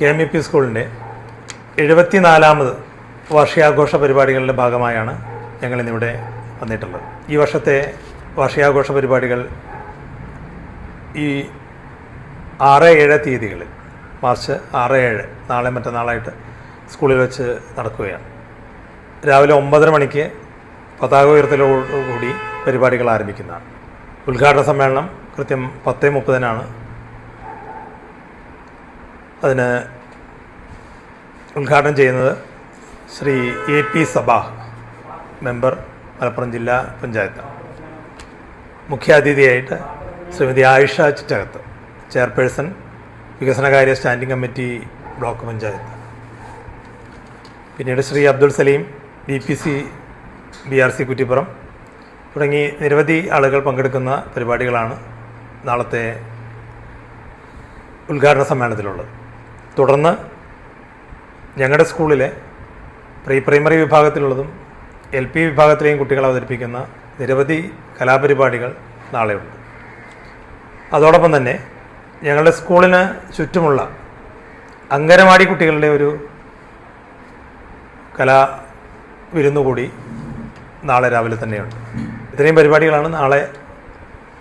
K M E P സ്കൂളിന്റെ എഴുപത്തിനാലാമത് വാർഷികാഘോഷ പരിപാടികളുടെ ഭാഗമായാണ് ഞങ്ങൾ ഇന്നിവിടെ വന്നിട്ടുള്ളത്. ഈ വർഷത്തെ വാർഷികാഘോഷ പരിപാടികൾ ഈ ആറ് ഏഴ് തീയതികളിൽ മാർച്ച് ആറ് ഏഴ് നാളെ മറ്റന്നാളായിട്ട് സ്കൂളിൽ വെച്ച് നടക്കുകയാണ്. രാവിലെ ഒമ്പതര മണിക്ക് പതാക ഉയർത്തലോടുകൂടി പരിപാടികൾ ആരംഭിക്കുന്നതാണ്. ഉദ്ഘാടന സമ്മേളനം കൃത്യം പത്ത് മുപ്പതിനാണ്. അതിന് ഉദ്ഘാടനം ചെയ്യുന്നത് Shri A P Sabah member Malappuram ജില്ലാ പഞ്ചായത്ത്. മുഖ്യാതിഥിയായിട്ട് ശ്രീമതി ആയിഷ ചിറ്റകത്ത് ചെയർപേഴ്സൺ വികസനകാര്യ സ്റ്റാൻഡിംഗ് കമ്മിറ്റി ബ്ലോക്ക് പഞ്ചായത്ത്. പിന്നീട് Shri Abdul Salim B P C B R C Kuttippuram തുടങ്ങി നിരവധി ആളുകൾ പങ്കെടുക്കുന്ന പരിപാടികളാണ് നാളത്തെ ഉദ്ഘാടന സമ്മേളനത്തിലുള്ളത്. തുടർന്ന് ഞങ്ങളുടെ സ്കൂളിലെ പ്രീ പ്രൈമറി വിഭാഗത്തിലുള്ളതും എൽ പി വിഭാഗത്തിലെയും കുട്ടികൾ അവതരിപ്പിക്കുന്ന നിരവധി കലാപരിപാടികൾ നാളെയുണ്ട്. അതോടൊപ്പം തന്നെ ഞങ്ങളുടെ സ്കൂളിന് ചുറ്റുമുള്ള അങ്കനവാടി കുട്ടികളുടെ ഒരു കലാ വിരുന്നുകൂടി നാളെ രാവിലെ തന്നെയുണ്ട്. ഇത്രയും പരിപാടികളാണ് നാളെ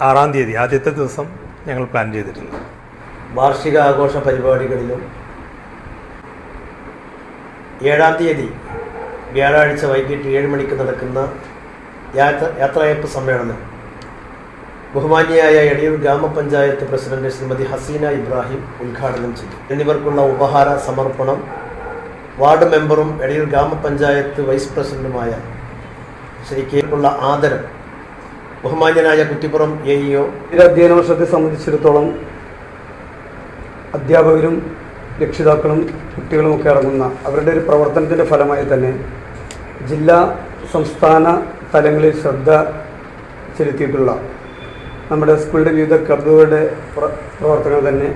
ആറാം തീയതി ആദ്യത്തെ ദിവസം ഞങ്ങൾ പ്ലാൻ ചെയ്തിട്ടുള്ളത്. വാർഷിക ആഘോഷ പരിപാടികളിലും ഏഴാം തീയതി വ്യാഴാഴ്ച വൈകിട്ട് ഏഴ് മണിക്ക് നടക്കുന്ന യാത്ര യാത്രയപ്പ് സമ്മേളനം. ബഹുമാന്യയായ എടിയൂർ ഗ്രാമപഞ്ചായത്ത് പ്രസിഡന്റ് ശ്രീമതി ഹസീന ഇബ്രാഹിം ഉദ്ഘാടനം ചെയ്തു. എന്നിവർക്കുള്ള ഉപഹാര സമർപ്പണം വാർഡ് മെമ്പറും എടിയൂർ ഗ്രാമപഞ്ചായത്ത് വൈസ് പ്രസിഡന്റുമായ ശ്രീ കേക്കുള്ള ആദരം. ബഹുമാന്യനായ കുറ്റിപ്പുറം എ ഇഒ അധ്യയന വർഷത്തെ സംബന്ധിച്ചിടത്തോളം അധ്യാപകരും രക്ഷിതാക്കളും കുട്ടികളുമൊക്കെ ഇറങ്ങുന്ന അവരുടെ ഒരു പ്രവർത്തനത്തിന്റെ ഫലമായി തന്നെ ജില്ലാ സംസ്ഥാന തലങ്ങളിൽ ശ്രദ്ധ ചെലുത്തിയിട്ടുള്ള നമ്മുടെ സ്കൂളിന്റെ വിവിധ ക്ലബ്ബുകളുടെ പ്രവർത്തനങ്ങൾ തന്നെ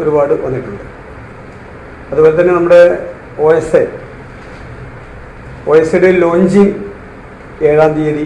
ഒരുപാട് വന്നിട്ടുണ്ട്. അതുപോലെ തന്നെ നമ്മുടെ O S A O S എയുടെ ലോഞ്ചിങ് ഏഴാം തീയതി